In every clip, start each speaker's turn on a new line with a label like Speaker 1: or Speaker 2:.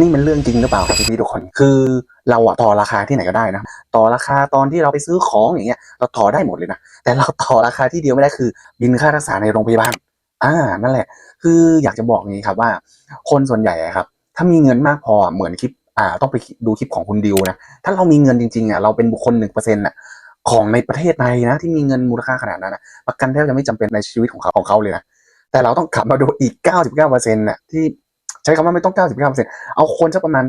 Speaker 1: นี่มันเรื่องจริงหรือเปล่าครับพี่ๆทุกคน คือเราอะต่อราคาที่ไหนก็ได้นะ ต่อราคาตอนที่เราไปซื้อของอย่างเงี้ย เราต่อได้หมดเลยนะ แต่เราต่อราคาที่เดียวไม่ได้คือ บินค่ารักษาในโรงพยาบาล อ่า นั่นแหละ คืออยากจะบอกอย่างนี้ครับว่า คนส่วนใหญ่อะครับ ถ้ามีเงินมากพอเหมือนคลิป อ่า ต้องไปดูคลิปของคุณดิวนะ ถ้าเรามีเงินจริงๆอะเราเป็นบุคคลหนึ่งเปอร์เซ็นต์อะของในประเทศไทยนะ ที่มีเงินมูลค่าขนาดนั้นนะประกันแทบจะไม่จำเป็นในชีวิตของเขาของเขาเลยนะ แต่เราต้องกลับมาดูอีก 99%น่ะที่ ใช้คำว่าไม่ต้อง 99%เอาคนสักประมาณ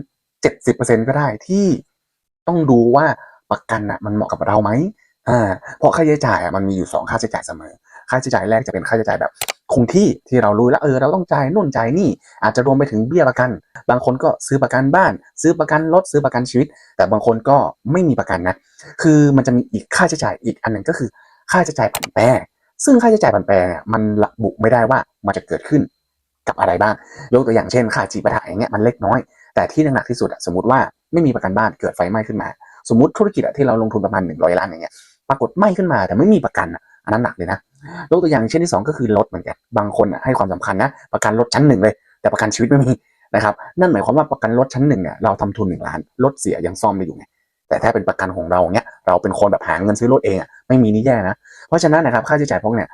Speaker 1: 70%ก็ได้ที่ต้องดูว่าประกันอะมันเหมาะกับเราไหมอ่าเพราะค่าใช้จ่ายอะมันมีอยู่สองค่าใช้จ่ายเสมอ ค่าใช้จ่ายแรกจะเป็นค่าใช้จ่ายแบบ คงที่ที่เรารู้แล้วเออเราต้องจ่ายนู่นจ่ายนี่ อาจจะรวมไปถึงเบี้ยประกัน บางคนก็ซื้อประกันบ้าน ซื้อประกันรถซื้อประกันชีวิต แต่บางคนก็ไม่มีประกันนะ คือมันจะมีอีกค่าใช้จ่ายอีกอันหนึ่งก็คือ ค่าใช้จ่ายผันแปรซึ่งค่าใช้จ่ายผันแปรเนี่ยมันระบุไม่ได้ว่ามันจะเกิดขึ้น กับอะไรบ้าง ยกตัวอย่างเช่นค่าจีปาถะอย่างเงี้ยมันเล็กน้อย แต่ที่หนักๆที่สุดอะสมมติว่าไม่มีประกันบ้านเกิดไฟไหม้ขึ้นมา สมมติธุรกิจอะที่เราลงทุนประมาณ 100 ล้านอย่างเงี้ยปรากฏไหม้ขึ้นมาแต่ไม่มีประกันอันนั้นหนักเลยนะยกตัวอย่างเช่นที่สองก็คือรถเหมือนกันบางคนอะให้ความสำคัญนะประกันรถชั้นหนึ่งเลย แต่ประกันชีวิตไม่มีนะครับนั่นหมายความว่าประกันรถชั้นหนึ่งเนี่ยเราทำทุนหนึ่งล้านรถเสียยังซ่อมได้อยู่ไงแต่ถ้าเป็นประกันของเราเนี้ยเราเป็นคนแบบหาเงินซื้อรถเองอะไม่มีนี่แย่นะเพราะฉะนั้นนะครับค่าใช้จ่ายพวกเนี้ย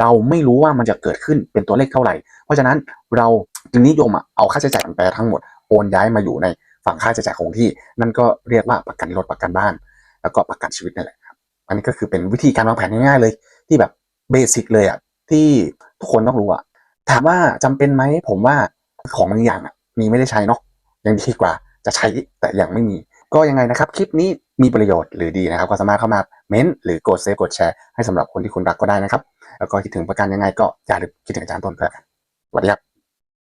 Speaker 1: เราไม่รู้ว่ามันจะเกิดขึ้นเป็นตัวเลขเท่าไหร่ เพราะฉะนั้นเราจึงนิยมเอาค่าใช้จ่ายแปรทั้งหมดโอนย้ายมาอยู่ในฝั่งค่าใช้จ่ายคงที่ นั่นก็เรียกว่าประกันรถประกันบ้าน แล้วก็ประกันชีวิตนั่นแหละครับอันนี้ก็คือเป็นวิธีการวางแผนง่ายๆเลย ที่แบบเบสิกเลยอะที่ทุกคนต้องรู้อะถามว่าจำเป็นไหมผมว่าของบางอย่างอะมีไม่ได้ใช้เนาะยังดีกว่าจะใช้แต่ยังไม่มีก็ยังไงนะครับ คลิปนี้มีประโยชน์หรือดีนะครับ ก็สามารถเข้ามาเม้นต์หรือกดเซฟกดแชร์ให้สำหรับคนที่คุณรักก็ได้นะครับ แล้วก็คิดถึงประกันยังไงก็อย่าลืมคิดถึงอาจารย์ต้นก็แล้วกันสวัสดีครับ